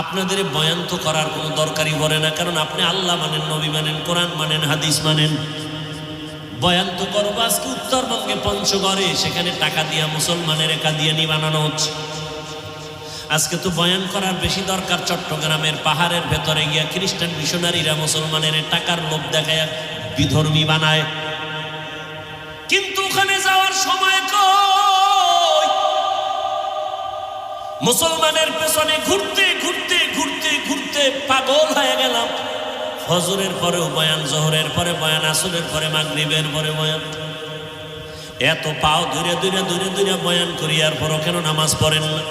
আপনাদের বয়ান তো করার কোনো দরকারই পড়ে না, কারণ আপনি আল্লাহ মানেন, নবী মানেন, কোরআন মানেন, হাদিস মানেন। বয়ান তো করব, আজকে উত্তরবঙ্গে পঞ্চগড়ে, সেখানে টাকা দিয়া মুসলমানের একা দিয়ে নি বানানো হচ্ছে। আজকে তো বয়ান করার বেশি দরকার চট্টগ্রামের পাহাড়ের ভেতরে গিয়া, খ্রিস্টান মিশনারিরা মুসলমানের টাকার লোভ দেখায় বিধর্মী বানায়। কিন্তু ওখানে যাওয়ার সময় কই? মুসলমানের পেছনে ঘুরতে ঘুরতে ঘুরতে ঘুরতে পাগল হয়ে গেলাম। হজরের পরেও বয়ান, জহরের পরে বয়ান, আসরের পরে মাগরিবের পরে বয়ান। এত পাও দূরে দূরে দূরে দূরে বয়ান করি, আর পরও কেন নামাজ পড়েন না?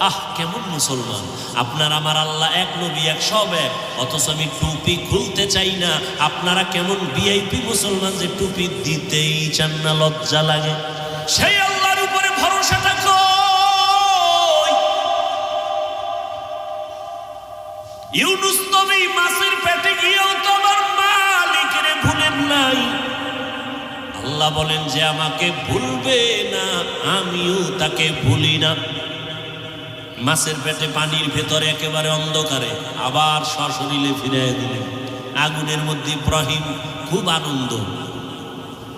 আহ, কেমন মুসলমান। আপনার আমার আল্লাহ এক নবী, এক সব এক। অথচ আমি টুপি খুলতে চাই না। আপনারা কেমন ভিআইপি মুসলমান যে টুপি দিতেই চান না, লজ্জা লাগে। সেই আল্লাহর উপরে ভরসা কই ইউনুস নবী মাছের পেটে গিয়েও তো আমার মালিকের ভুলেন নাই। আল্লাহ বলেন যে আমাকে ভুলবে না, আমিও তাকে ভুলি না। মাছের পেটে পানির ভেতরে একেবারে অন্ধকারে, আবার সশরীরে ফিরে দিলেন। আগুনের মধ্যে ইব্রাহিম খুব আনন্দ।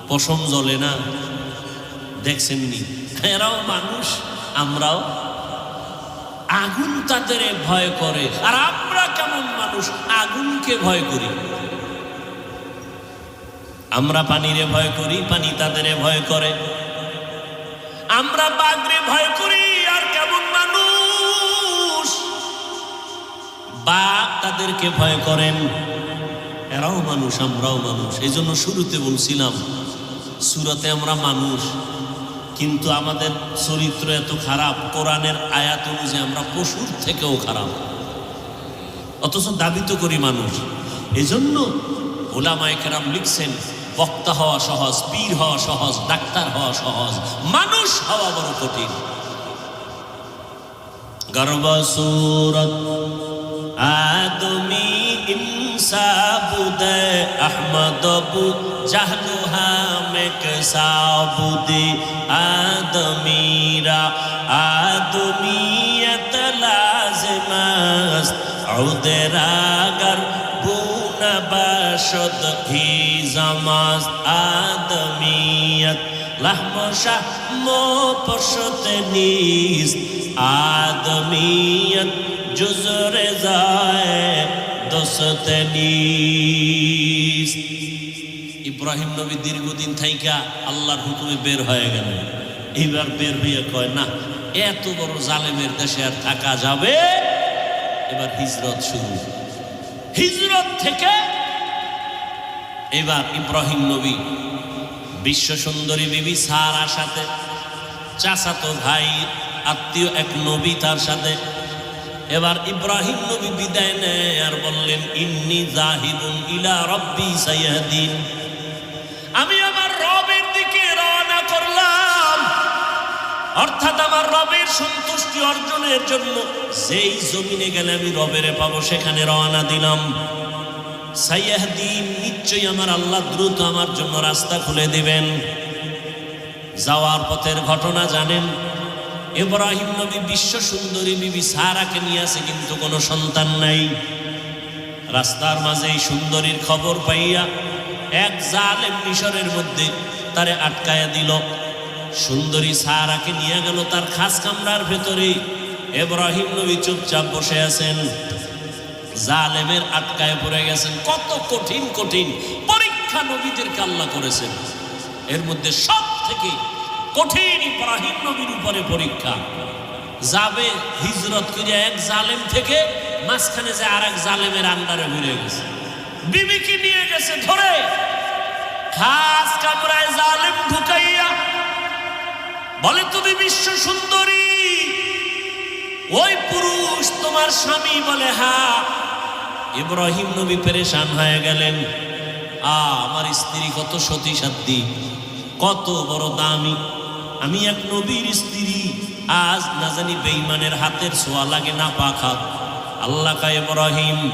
পশম জ্বলে না। দেখছেননি এরাও মানুষ, আমরাও আগুন তাদের ভয় করে। আর আমরা কেমন মানুষ? আগুনকে ভয় করি। আমরা পানিরে ভয় করি, পানি তাদের ভয় করে। আমরা বাঘরে ভয় করি, আর কেমন মানুষ? বাঘ তাদেরকে ভয় করেন। এরাও মানুষ, আমরাও মানুষ। এই জন্য শুরুতে বলছিলাম, সুরতে আমরা মানুষ। কিন্তু আমাদের চরিত্র এত খারাপ, কোরআনের আয়াত অনুযায়ী আমরা পশুর থেকেও খারাপ। অথচ দাবি তো করি মানুষ। এজন্য ওলামায় কেরাম লিখছেন, বক্তা হওয়া সহজ, পীর হওয়া সহজ, ডাক্তার হওয়া সহজ, মানুষ হওয়া বড় কঠিন। গর্বসুরত আদমি جہلہا میں کساب دی آدمیرا آدمیت لازم است عود راگر بون باشد خیزم است آدمیت لحمشا مو پشت نیست آدمیت جز رضائے دوست نیست ইব্রাহিম নবী দীর্ঘদিন থাইকা আল্লাহর হুকুমে বের হয়ে গেল। এইবার বের হইয়া কয়, না, এত বড় জালেমের দেশে আর থাকা যাবে? এবার হিজরত শুরু। হিজরত থেকে এবার ইব্রাহিম নবী বিশ্ব সুন্দরী বিবি সারার সাথে, চাচাতো ভাই, আত্মীয় এক নবী তার সাথে। এবার ইব্রাহিম নবী বিদায় নেয় আর বললেন, ইন্নি জাহিবুন ইলা রব্বি সাইয়াদিন আমি আমার রবের দিকে রওনা করলাম। অর্থাৎ আমার রবের সন্তুষ্টি অর্জনের জন্য যেই জমিনে গেলে আমি রবেরে পাবো, সেখানে রওনা দিলাম। সাইয়াহদিন নিশ্চয়ই আমার আল্লাহ দ্রুত আমার জন্য রাস্তা খুলে দিবেন। যাওয়ার পথের ঘটনা জানেন, ইব্রাহিম নবী বিশ্ব সুন্দরী বিবি সারাকে নিয়ে আসে, কিন্তু কোনো সন্তান নাই। রাস্তার মাঝে এই সুন্দরীর খবর পাইয়া এক জালেম মিশরের মধ্যে তারে আটকায়া দিল। সুন্দরী সারাকে নিয়ে গেল তার খাস কামরার ভেতরে এব্রাহিম নবী চুপচাপ বসে আছেন। জালেমের আটকায় পড়ে গেছেন। কত কঠিন কঠিন পরীক্ষা নবীদেরকে আল্লাহ করেছেন। এর মধ্যে সব থেকে কঠিন ইব্রাহিম নবীর উপরে পরীক্ষা। যাবে হিজরত করে এক জালেম থেকে, মাঝখানে যে আর এক জালেমের আন্ডারে ঘুরে গেছে। বিবিকে নিয়ে গেছে ধরে। খাস কামরায় জালেম ঢুকাইয়া বলে, তুমি বিশ্ব সুন্দরী। ওই পুরুষ তোমার স্বামী বলে হা ইব্রাহিম নবী পেরেশান হয়ে গেলেন। আ, আমার স্ত্রী কত সতী সাধ্যী কত বড় দামি। আমি এক নবীর স্ত্রী, আজ না জানি বেইমানের হাতের ছোঁয়া লাগে না পাখা আল্লাহ কা ইব্রাহিম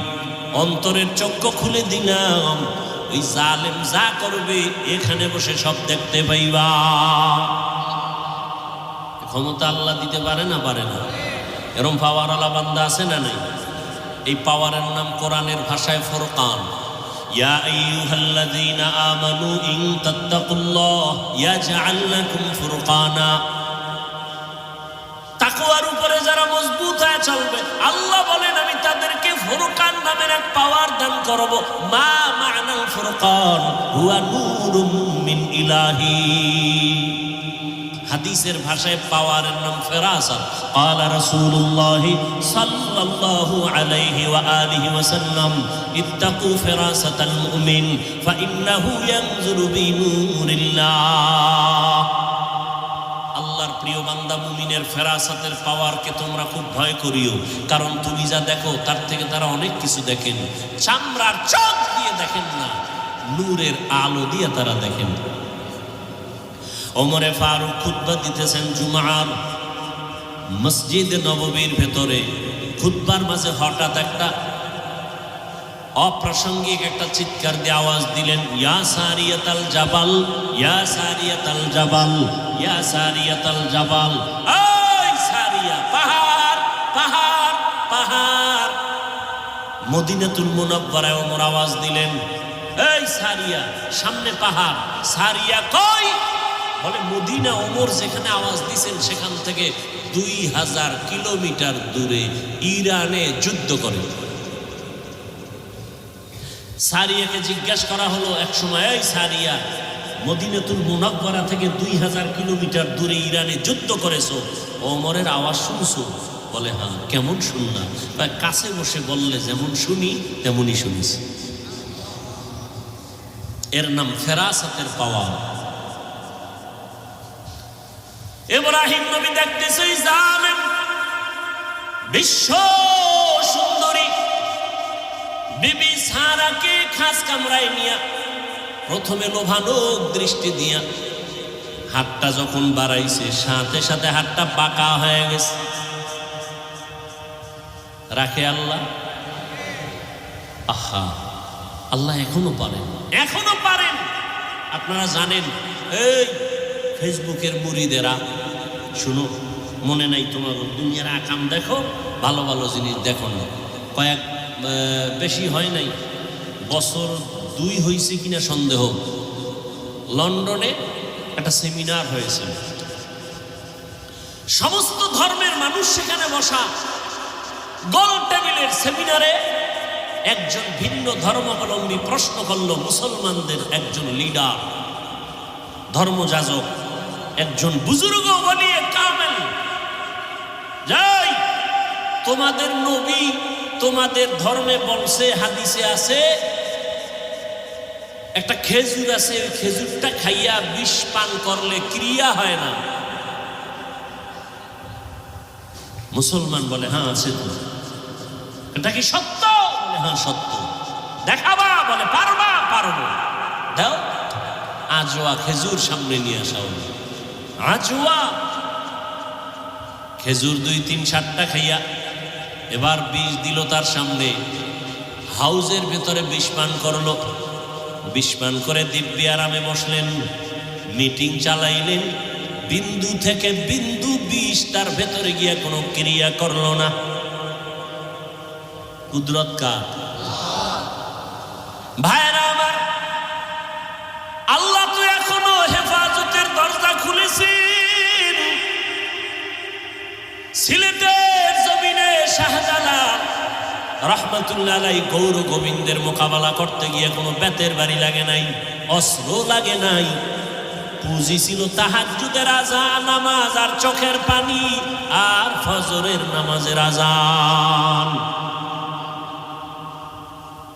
অন্তরের চক্ষু খুলে দিলাম। ওই জালেম যা করবে, এখানে বসে সব দেখতে পাইবা। ক্ষমতা আল্লাহ দিতে পারে না পারে না। এরম পাওয়ারওয়ালা বান্দা আছে না নেই? এই পাওয়ারের নাম কোরআনের ভাষায় ফোরকান। যারা মজবুত হয়ে চলবে, আল্লাহ ফুরকান নামের এক পাওয়ার দান করব মা মা'নাল ফুরকান হুয়া নূরুম মিন ইলাহি হাদিসের ভাষায় পাওয়ারের নাম ফেরাসাত قال رسول الله صلى الله عليه وآله وسلم اتقوا فراسة المؤمن فإنه ينزل بنور الله আল্লাহর প্রিয় বান্দা মুমিনের ফেরাসাতের পাওয়ারকে তোমরা খুব ভয় করিও। কারণ তুমি যা দেখো, তার থেকে তারা অনেক কিছু দেখেন। চামড়ার চোখ দিয়ে দেখেন না, নূরের আলো দিয়ে তারা দেখেন। ওমরে ফারুক খুতবা দিতেছেন জুমার মসজিদ নববীর ভেতরে। খুতবার মাঝে হঠাৎ একটা অপ্রাসঙ্গিক একটা চিৎকার দিয়ে আওয়াজ দিলেন, ইয়া সারিয়াতাল জাবাল, ইয়া সারিয়াতাল জাবাল, ইয়া সারিয়াতাল জাবাল। সারিয়া, পাহাড় পাহাড় পাহাড়। মদিনাতুল মুনাব্বারায় ওমর আওয়াজ দিলেন, এই সারিয়া, সামনে পাহাড়, সারিয়া কই? বলে, মদিনা ওমর যেখানে আওয়াজ দিছেন সেখান থেকে দুই হাজার কিলোমিটার দূরে ইরানে যুদ্ধ করে। সারিয়াকে জিজ্ঞাসা করা হলো, এক সময় সারিয়া, মদিনাতুল মুনাব্বারা থেকে দুই হাজার কিলোমিটার দূরে ইরানে যুদ্ধ করেছ। ওমরের আওয়াজ শুনছো? বলে হ্যাঁ কেমন শুনলাম। বা কাছে বসে বললে, যেমন শুনি, তেমনই শুনিছি। এর নাম ফেরাসাতের পাওয়া ইব্রাহিম নবী দেখতেছে বিশ্ব সারাকে খাস কামরায় নিয়া, প্রথমে লোভানোক দৃষ্টি দিয়া হাতটা যখন বাড়াইছে, সাথে সাথে হাতটা বাঁকা হয়ে গেছে। রাখে আল্লাহ? আহা, আল্লাহ এখনও পারেন। এখনও পারেন। আপনারা জানেন, এই ফেসবুকের মুড়িদেরা, শুনো, মনে নাই তোমার দুনিয়ার আকাম দেখো, ভালো ভালো জিনিস দেখো না। কয়েক বেশি হয় নাই। বছর দুই হয়েছে কিনা সন্দেহ। লন্ডনে একটা সেমিনার হয়েছে। সমস্ত ধর্মের মানুষ সেখানে বসা। গোল টেবিলের সেমিনারে একজন ভিন্ন ধর্মাবলম্বী প্রশ্ন করল, মুসলমানদের একজন লিডার ধর্মযাজক, একজন বুজুর্গ বলিয়ে কামেল। যাই, তোমাদের নবী তোমাদের ধর্মে বলছে হাদিসে আছে, একটা খেজুর আছে, ওই খেজুরটা খাইয়া বিষ পান করলে ক্রিয়া হয় না। মুসলমান বলে হ্যাঁ আছে তো। এটা কি সত্য? বলে হ্যাঁ সত্য। দেখাবা, বলে, পারবা, পারব। দাও, আজোয়া খেজুর সামনে নিয়ে আসা হলো আজোয়া! খেজুর দুই, তিন, সাতটা খাইয়া এবার বিষ দিল তার সামনে। হাউজের ভেতরে বিষ পান করল। বিষ পান করে দিব্যি আরামে বসলেন। মিটিং চালাইলেন। বিন্দু থেকে বিন্দু বিষ তার ভেতরে গিয়া কোনো ক্রিয়া করল না। কুদরত কার? ভাইরা সিলেটের জমিনে শাহজালাল রহমতুল্লাহ গৌর গোবিন্দের মোকাবেলা করতে গিয়ে কোনো বেতের বাড়ি লাগে নাই অস্ত্র লাগে নাই। পুঁজি ছিল তাহাজ্জুদের আজা, নামাজ আর চোখের পানি আর ফজরের নামাজের আজান।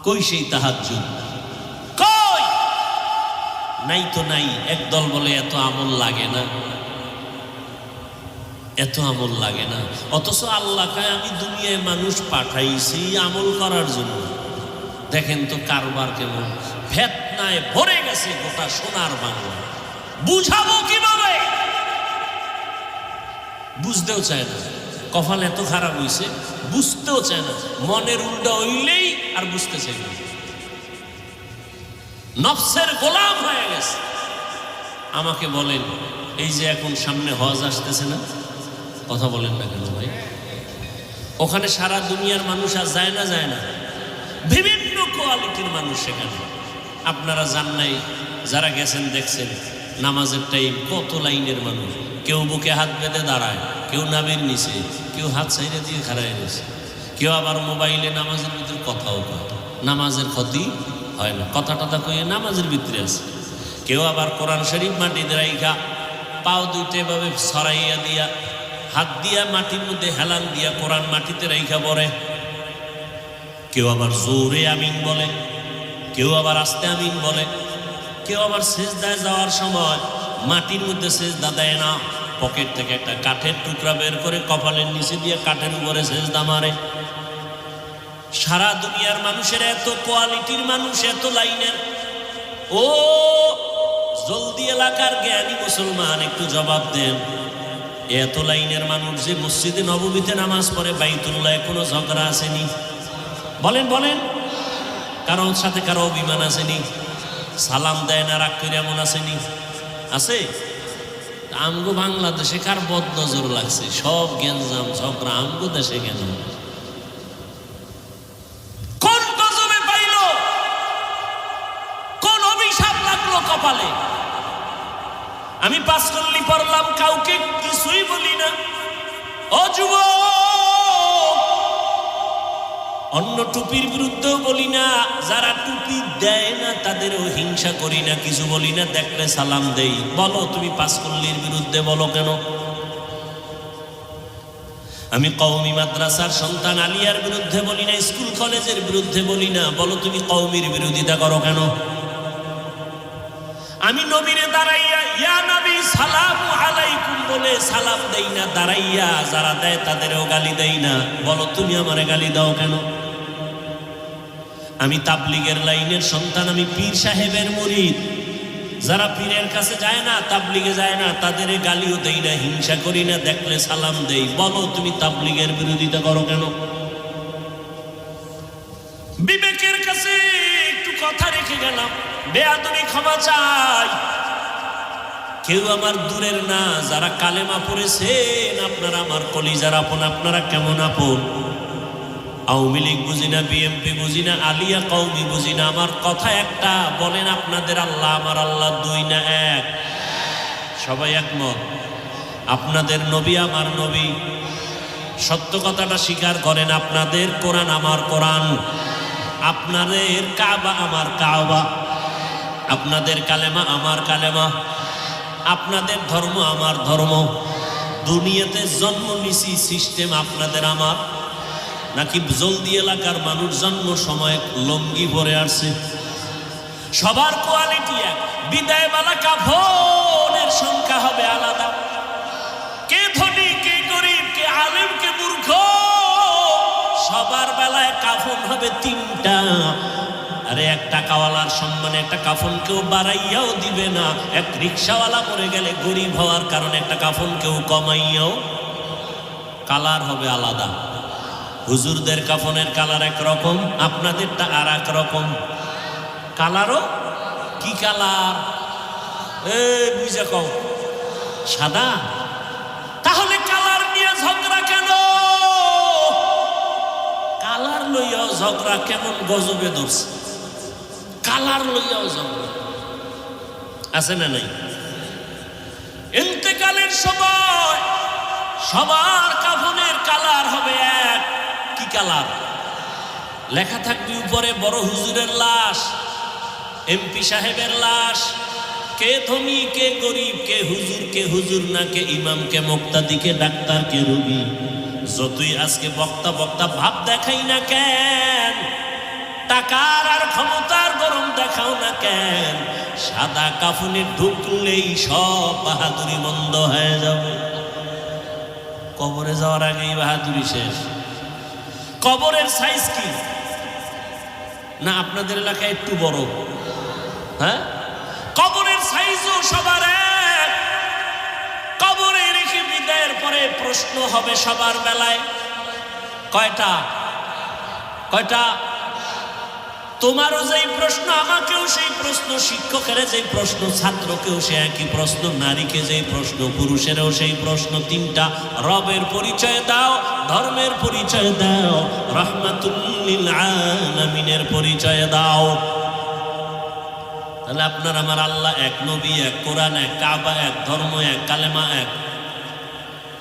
কই সেই তাহাজ্জুদ? কই? নাই তো নাই, একদল বলে এত আমল লাগে না। এত আমল লাগে না। অথচ আল্লাহকে আমি দুনিয়ায় মানুষ পাঠাইছি আমল করার জন্য। দেখেন তো কারবার কেমন। ফেতনায় ভরে গেছে গোটা সোনার বাংলা। বুঝাবো কীভাবে? বুঝতেও চায় না। কপাল এত খারাপ হইছে, বুঝতেও চায় না। মনের উল্টা হইলেই আর বুঝতে চাই না। নফসের গোলাম হয়ে গেছে। আমাকে বলেন, এই যে এখন সামনে হজ আসতেছে না? কথা বলেন না কেন ভাই? ওখানে সারা দুনিয়ার মানুষ আর যায় না যায় না। বিভিন্ন কোয়ালিটির মানুষ সেখানে। আপনারা জান নাই, যারা গেছেন দেখছেন, নামাজের টাইম কত লাইনের মানুষ। কেউ বুকে হাত বেঁধে দাঁড়ায়, কেউ নামের নিচে, কেউ হাত সাইডে দিয়ে খাড়ায় রয়েছে। কেউ আবার মোবাইলে নামাজের ভিতরে কথাও কয় নামাজের ক্ষতি হয় না। কথা টথা কয়ে নামাজের ভিতরে আছে। কেউ আবার কোরআন শরীফ মাটিতে রাইখা, পাও দুইটা এভাবে সরাইয়া দিয়া হাত দিয়া মাটির মধ্যে হেলান দিয়া কোরআন মাটিতে রাইখা পড়ে। কেউ আবার জোরে আমিন বলে, কেউ আবার আস্তে আমিন বলে, কেউ আবার সেজদায় যাওয়ার সময় মাটির মধ্যে সেজদা দেয় না। পকেট থেকে একটা কাঠের টুকরা বের করে কপালের নিচে দিয়ে কাঠের উপরে সেজদা মারে। সারা দুনিয়ার মানুষের এত কোয়ালিটির মানুষ, এত লাইনের। ও, জলদি এলাকার জ্ঞানী মুসলমান, একটু জবাব দেন। এত লাইনের মানুষ যে মসজিদে নবমীতে নামাজ পড়ে, বাইতুল্লাহ কোনো ঝগড়া আসেনি। বলেন বলেন। কারোর সাথে কারও অভিমান আসেনি। সালাম দেয় না, রাগ করে এমন আসেনি। আছে? আমগো বাংলাদেশে কার বদ নজর লাগছে? সব গেঞ্জাম ঝগড়া, আমগো দেশে কেন? কোন কোন অভিশাপ লাগল কপালে? আমি করলি পড়লাম কাউকে কিছুই বলি না। ও যুবক, অন্য টুপির বিরুদ্ধেও বলি না, যারা টুপি দেয় না, তাদেরও হিংসা করি না, কিছু বলি না, দেখলে সালাম দেই। বলো, তুমি পাসকল্লির বিরুদ্ধে বলো কেন? আমি কওমি মাদ্রাসার সন্তান আলিয়ার বিরুদ্ধে বলি না, স্কুল কলেজের বিরুদ্ধে বলি না, বলো তুমি কৌমির বিরোধিতা করো কেন? আমি নবীরে দাঁড়াইয়া, ইয়া নবী, সালাম আলাইকুম বলে সালাম দেই না, দাঁড়াইয়া যারা দেয় তাদেরও গালি দেই না। বলো, তুমি আমারে গালি দাও কেন? আমি তাবলিগের লাইনের সন্তান, আমি পীর সাহেবের মরিদ। যারা পীরের কাছে যায় না, তাবলিগে যায় না তাদের গালিও দেই না, হিংসা করি না, দেখলে সালাম দেই। বলো, তুমি তাবলিগের বিরোধিতা করো কেন? বিবেকের কাছে একটু কথা রেখে গেলাম। বেয়াদবি ক্ষমা চাই। কেউ আমার দূরের না, যারা কালেমা পড়েছেন, আপনারা আমার কলিজার আপন, আপনারা কেমন আপন? আওয়ামী লীগ বুঝি না বিএমপি বুঝি না, আলিয়া কৌমি বুঝি না, আমার কথা একটা, বলেন আপনাদের আল্লাহ, আমার আল্লাহ দুই না এক। সবাই একমত? আপনাদের নবী আমার নবী। সত্য কথাটা স্বীকার করেন, আপনাদের কোরআন আমার কোরআন। আপনাদের কাবা আমার কাবা। আপনাদের কালেমা আমার কালেমা। আপনাদের ধর্ম আমার ধর্ম। দুনিয়াতে জন্ম নিছি, সিস্টেম আপনাদের আমার। নাকি জলদি এলাকার মানুষ জন্ম সময় লঙ্গি ভরে আসছে। সবার কোয়ালিটি এক বিদায় বালা হবে তিনটা। আরে এক টাকাওয়ালার সম্মানে একটা কাফন কেউ বাড়াইয়াও দিবে না। এক রিক্সাওয়ালা মরে গেলে গরিব হওয়ার কারণে একটা কাফন কেউ কমাইয়াও কালার হবে আলাদা। হুজুরদের কাফনের কালার এক রকম আপনাদেরটা আর এক রকম। কালারও? কি কালার? এ বুঝে কও। সাদা? ঝগড়া কেমন গজবে ধরছে? কালার লইয়াও ঝগড়া। আছে না নাই? ইন্তেকালের সময় সবার কাফনের কালার হবে এক। কি কালার? লেখা থাকবে উপরে, বড় হুজুরের লাশ, এমপি সাহেবের লাশ। কে ধনী, কে গরিব, কে হুজুর কে হুজুর না, কে ইমাম, কে মুক্তাদি, কে ডাক্তার, কে রুগী। যতই আজকে বক্তা বক্তা ভাব দেখাই না কেন, টাকার আর ক্ষমতার গরম দেখাও না কেন, সাদা কাফনে ঢুকলেই সব বাহাদুরি বন্ধ হয়ে যাবে। কবরে যাওয়ার আগেই বাহাদুরি শেষ। কবরের সাইজ কি? না, আপনাদের এলাকায় একটু বড়। হ্যাঁ? কবরের সাইজও সবার এক। বিদায়ের পরে প্রশ্ন হবে সবার বেলায়। কয়টা? কয়টা? তোমারও যেই প্রশ্ন, আমাকেও সেই প্রশ্ন শিক্ষকের যেই প্রশ্ন, ছাত্রকেও সে একই প্রশ্ন, নারীকে যেই প্রশ্ন, পুরুষেরও সেই প্রশ্ন, তিনটা। রবের পরিচয় দাও, ধর্মের পরিচয় দাও, রহমাতুল্লিল পরিচয় দাও। তাহলে আপনার আমার আল্লাহ এক নবী, এক কোরআন, এক কাবা, এক ধর্ম, এক কালেমা, এক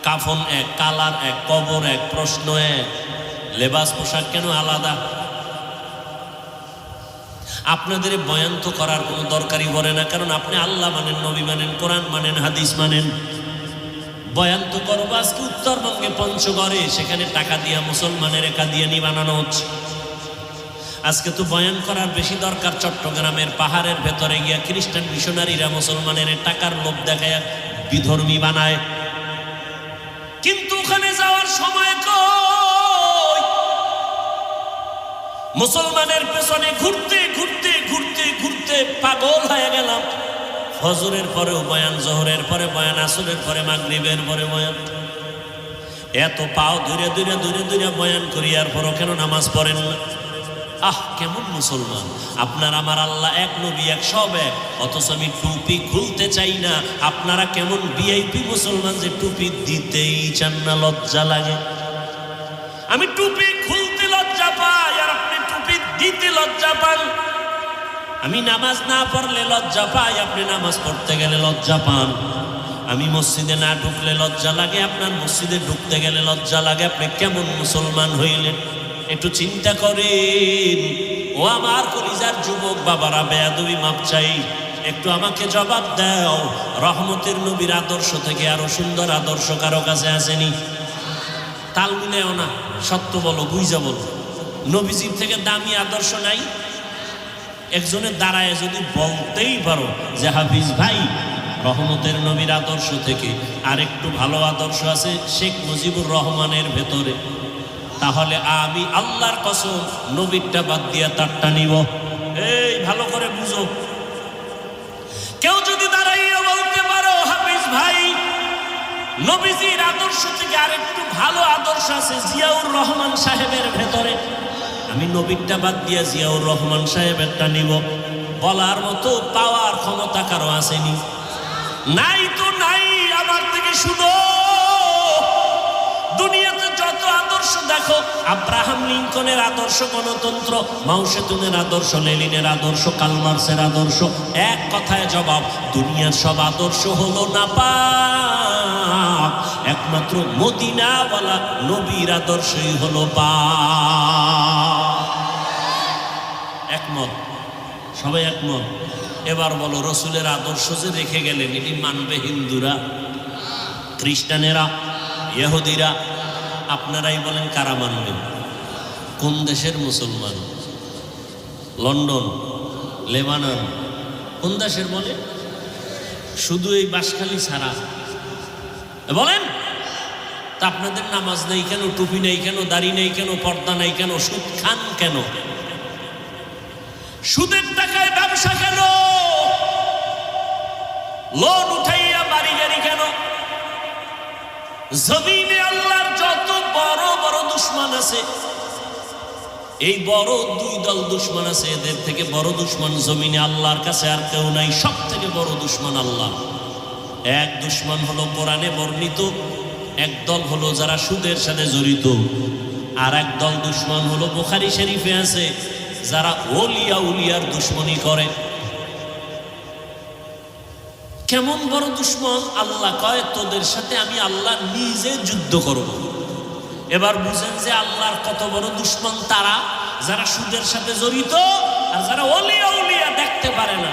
কাফন এক, কালার এক, কবর এক, প্রশ্ন এক। লেবাস পোশাক কেন আলাদা? আপনাদের এই বয়ান তো করার কোনো দরকারই পড়ে না, কারণ আপনি আল্লাহ মানেন, নবী মানেন, কোরআন মানেন, হাদিস মানেন। বয়ান তো করব, আজকে উত্তরবঙ্গে পঞ্চগড়ে, সেখানে টাকা দিয়া মুসলমানের একা দিয়ে নি বানানো হচ্ছে। আজকে তো বয়ান করার বেশি দরকার চট্টগ্রামের পাহাড়ের ভেতরে গিয়া, খ্রিস্টান মিশনারিরা মুসলমানের টাকার লোভ দেখায় বিধর্মী বানায়। যাওয়ার সময় কই? মুসলমানের পেছনে ঘুরতে ঘুরতে ঘুরতে ঘুরতে পাগল হয়ে গেলাম। ফজরের পরেও বয়ান, জোহরের পরে বয়ান, আসরের পরে মাগরিবের পরে বয়ান। এত পাও দূরে দূরে দূরে দূরে বয়ান করি, আর পরও কেন নামাজ পড়েন না? আহ, কেমন মুসলমান। আপনার, আমার আল্লাহ এক নবী, এক সব এক। অথচ আমি টুপি খুলতে চাই না। আপনারা কেমন ভিআইপি মুসলমান যে টুপি দিতেই চান না, লজ্জা লাগে। আমি টুপি খুলতে লজ্জা পাই আর আপনি টুপি দিতে লজ্জা পান। আমি নামাজ না পড়লে লজ্জা পাই, আপনি নামাজ পড়তে গেলে লজ্জা পান। আমি মসজিদে না ঢুকলে লজ্জা লাগে, আপনার মসজিদে ঢুকতে গেলে লজ্জা লাগে। আপনি কেমন মুসলমান হইলেন, একটু চিন্তা করেন। ও আমার কলিজার যুবক, বাবারা বেয়াদবি মাপ চাই। একটু আমাকে জবাব দাও। রহমতের নবীর আদর্শ থেকে আরও সুন্দর আদর্শ কারও কাছে আসেনি? তাল মিলেও না, সত্য বলো, বুঝা বলো। নবীজির থেকে দামি আদর্শ নাই? একজনের দাঁড়ায় যদি বলতেই পারো যে, হাফিজ ভাই, রহমতের নবীর আদর্শ থেকে আর একটু ভালো আদর্শ আছে শেখ মুজিবুর রহমানের ভেতরে, তাহলে আমি আল্লাহর কসম নবীরটা বাদ দিয়ে তারটা নিব। এই, ভালো করে বুঝো। কেউ যদি দাঁড়াইয়া বলতে পারো হাফিজ ভাই, নবীজির আদর্শ থেকে আরেকটু ভালো আদর্শ আছে জিয়াউর রহমান সাহেবের ভেতরে। আমি নবীরটা বাদ দিয়া জিয়াউর রহমান সাহেবেরটা নিব। বলার মতো পাওয়ার ক্ষমতা কারও আসেনি। নাই তো নাই, আমার থেকে শুনো। দুনিয়াতে যত আদর্শ দেখো, আব্রাহাম লিঙ্কনের আদর্শ গণতন্ত্র মাউসেতুনের আদর্শ লেলিনের আদর্শ, কালমার্সের আদর্শ, এক কথায় জবাব, দুনিয়ার সব আদর্শ হলো না পাপ। একমাত্র মদিনাওয়ালা নবীর আদর্শই হলো পাপ। একমত? সবাই একমত? এবার বলো, রসুলের আদর্শ যে রেখে গেলেন, এটি মানবে হিন্দুরা? খ্রিস্টানেরা? ইহুদিরা, আপনারাই বলেন কারা মানবেন কোন দেশের মুসলমান? লন্ডন, লেবানন, কোন দেশের বলে? শুধু এই বাসখালী ছাড়া। বলেন, তা আপনাদের নামাজ নেই কেন? টুপি নেই কেন? দাড়ি নেই কেন? পর্দা নেই কেন? সুদ খান কেন? সুদের টাকায় ব্যবসা কেন? লোন উঠাইয়া বাড়ি গাড়ি কেন? জমিনে আল্লাহর যত বড় বড় দুশ্মন আছে, এই বড় দুই দল দুশ্মন আছে, এদের থেকে বড় দুশ্মন জমিনে আল্লাহর কাছে আর কেউ নাই সব থেকে বড় দুশ্মন আল্লাহ। এক দুশ্মন হলো কোরআনে বর্ণিত, এক দল হলো যারা সুদের সাথে জড়িত, আর এক দল দুশ্মন হলো বোখারি শরীফে আছে, যারা ওলিয়া উলিয়ার দুশ্মনী করে। কেমন বড় দুশ্মন? আল্লাহ কয়, তোদের সাথে আমি আল্লাহ নিজে যুদ্ধ করব। এবার বুঝেন যে আল্লাহর কত বড় দুশ্মন তারা, যারা সুদের সাথে জড়িত আর যারা অলিয়া উলিয়া দেখতে পারে না।